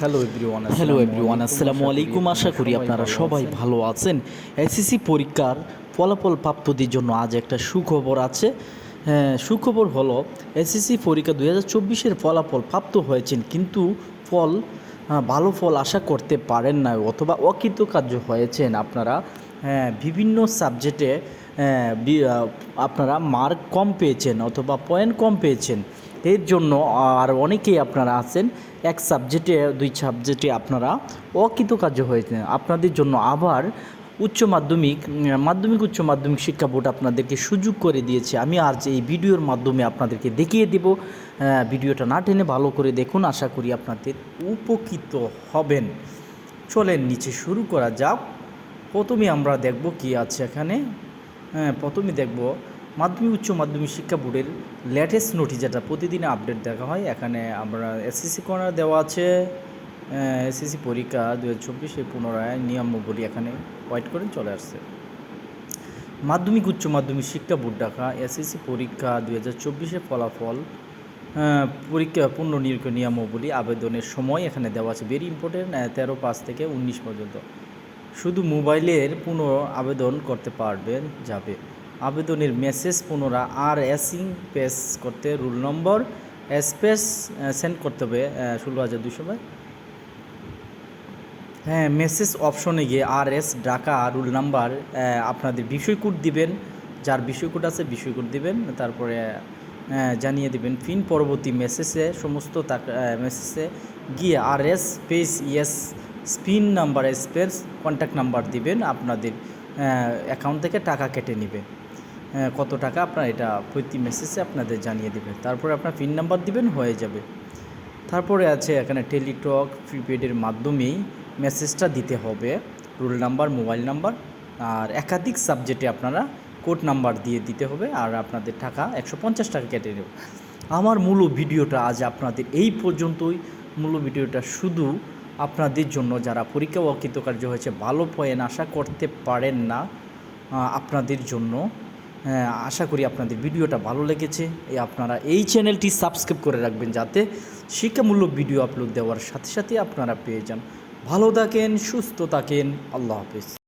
Hello everyone hello everyone আসসালামু আলাইকুম আশা করি আপনারা সবাই ভালো আছেন। এসএসসি পরীক্ষার ফলাফল প্রাপ্তদের জন্য আজ একটা সুখবর আছে। হ্যাঁ, সুখবর হলো এসএসসি পরীক্ষা দুই হাজার চব্বিশের ফলাফল প্রাপ্ত হয়েছেন কিন্তু ফল ভালো ফল আশা করতে পারেন না অথবা অকৃতকার্য হয়েছেন। আপনারা হ্যাঁ, বিভিন্ন সাবজেক্টে হ্যাঁ, আপনারা মার্ক কম পেয়েছেন অথবা পয়েন্ট কম পেয়েছেন। এর জন্য আর অনেকেই আপনারা আছেন, এক সাবজেক্টে দুই সাবজেক্টে আপনারা অকৃতকার্য হয়েছেন। আপনাদের জন্য আবার উচ্চ মাধ্যমিক মাধ্যমিক, উচ্চ মাধ্যমিক শিক্ষা বোর্ড আপনাদেরকে সুযোগ করে দিয়েছে। আমি আজ এই ভিডিওর মাধ্যমে আপনাদেরকে দেখিয়ে দেব ভিডিওটা না টেনে ভালো করে দেখুন, আশা করি আপনাদের উপকৃত হবেন। চলেন নিচে শুরু করা যাক। প্রথমে আমরা দেখব কি আছে এখানে। হ্যাঁ প্রথমে দেখব মাধ্যমিক, উচ্চ মাধ্যমিক শিক্ষা বোর্ডের লেটেস্ট নোটিশ যেটা প্রতিদিনে আপডেট দেখা হয়, এখানে আমরা এসএসসি কর্নার দেওয়া আছে এসএসসি পরীক্ষা দু হাজার চব্বিশে পুনরায় নিয়মাবলী এখানে ওয়াইট করে চলে আসছে। মাধ্যমিক, উচ্চ মাধ্যমিক শিক্ষা বোর্ড ডাকা এসএসসি পরীক্ষা দু হাজার চব্বিশের ফলাফল পরীক্ষা পুনর্নিয়োগ নিয়মাবলী আবেদনের সময় এখানে দেওয়া আছে ভেরি ইম্পর্টেন্ট তেরো পাঁচ থেকে উনিশ পর্যন্ত। শুধু মোবাইলের পুনঃ আবেদন করতে পারবেন, যাবে। আবেদনের মেসেজ পুনরা আর এসিং পেস করতে রুল নম্বর স্পেস সেন্ড করতে হবে ষোলো হাজার দুশো বাই হ্যাঁ মেসেজ অপশনে গিয়ে আর এস ডাকা রুল নাম্বার আপনাদের বিষয় কোড দিবেন। যার বিষয় কোড আছে বিষয় কোড দিবেন, তারপরে জানিয়ে দিবেন পিন। পরবর্তী মেসেজে সমস্ত মেসেজে গিয়ে R S page yes spin number, space contact number দিবেন। আপনাদের অ্যাকাউন্ট থেকে টাকা কেটে নেবে। কত টাকা আপনার এটা প্রতি মেসেজে আপনাদের জানিয়ে দেবে। তারপরে আপনার পিন নাম্বার দিবেন হয়ে যাবে। তারপরে আছে এখানে টেলিটক প্রিপেডের মাধ্যমেই মেসেজটা দিতে হবে রোল নাম্বার মোবাইল নাম্বার আর একাধিক সাবজেক্টে আপনারা কোড নাম্বার দিয়ে দিতে হবে আর আপনাদের টাকা একশো পঞ্চাশ টাকা কেটে নেবে। আমার মূল ভিডিওটা আজ আপনাদের এই পর্যন্তই। মূল ভিডিওটা শুধু আপনাদের জন্য যারা পরীক্ষা অকৃতকার্য হয়েছে ভালো পয়েন্ট আশা করতে পারেন না আপনাদের জন্য। হ্যাঁ, আশা করি আপনাদের ভিডিওটা ভালো লেগেছে। এই আপনারা এই চ্যানেলটি সাবস্ক্রাইব করে রাখবেন যাতে শিক্ষামূলক ভিডিও আপলোড দেওয়ার সাথে সাথে আপনারা পেয়ে যান। ভালো থাকেন, সুস্থ থাকেন। আল্লাহ হাফিজ।